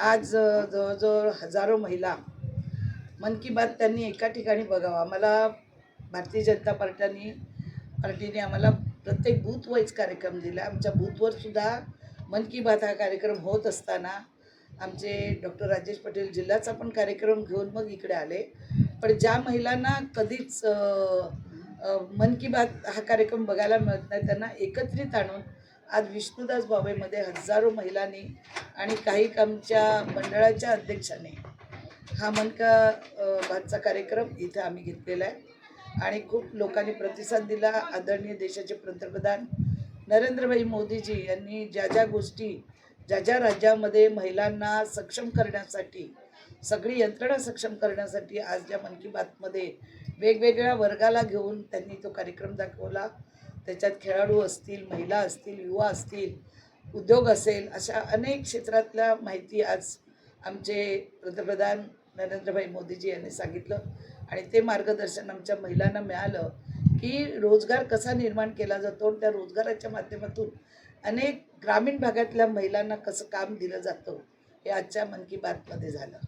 आज जवळजवळ हजारो महिला मन की बात त्यांनी एका ठिकाणी बघावा. आम्हाला भारतीय जनता पार्ट्यानी पार्टीने आम्हाला प्रत्येक बूथवाईज कार्यक्रम दिला. आमच्या बूथवर सुद्धा मन की बात हा कार्यक्रम होत असताना आमचे डॉक्टर राजेश पटेल जिल्ह्याचा पण कार्यक्रम घेऊन मग इकडे आले. पण ज्या महिलांना कधीच मन की बात हा कार्यक्रम बघायला मिळत नाही त्यांना एकत्रित आणून आज विष्णुदास बाबेमध्ये हजारो महिलांनी आणि काही आमच्या मंडळाच्या अध्यक्षाने हा मनका भातचा बातचा कार्यक्रम इथं आम्ही घेतलेला आहे. आणि खूप लोकांनी प्रतिसाद दिला. आदरणीय देशाचे पंतप्रधान नरेंद्रभाई मोदीजी यांनी ज्या ज्या गोष्टी ज्या ज्या राज्यामध्ये महिलांना सक्षम करण्यासाठी सगळी यंत्रणा सक्षम करण्यासाठी आज ज्या मन की बातमध्ये वेगवेगळ्या वर्गाला घेऊन त्यांनी तो कार्यक्रम दाखवला. त्याच्यात खेळाडू असतील महिला असतील युवा असतील उद्योग असेल अशा अनेक क्षेत्रातल्या माहिती आज आमचे पंतप्रधान नरेंद्रभाई मोदीजी यांनी सांगितलं. आणि ते मार्गदर्शन आमच्या महिलांना मिळालं की रोजगार कसा निर्माण केला जातो आणि त्या रोजगाराच्या माध्यमातून अनेक ग्रामीण भागातल्या महिलांना कसं काम दिलं जातं हे आजच्या मन की बातमध्ये झालं.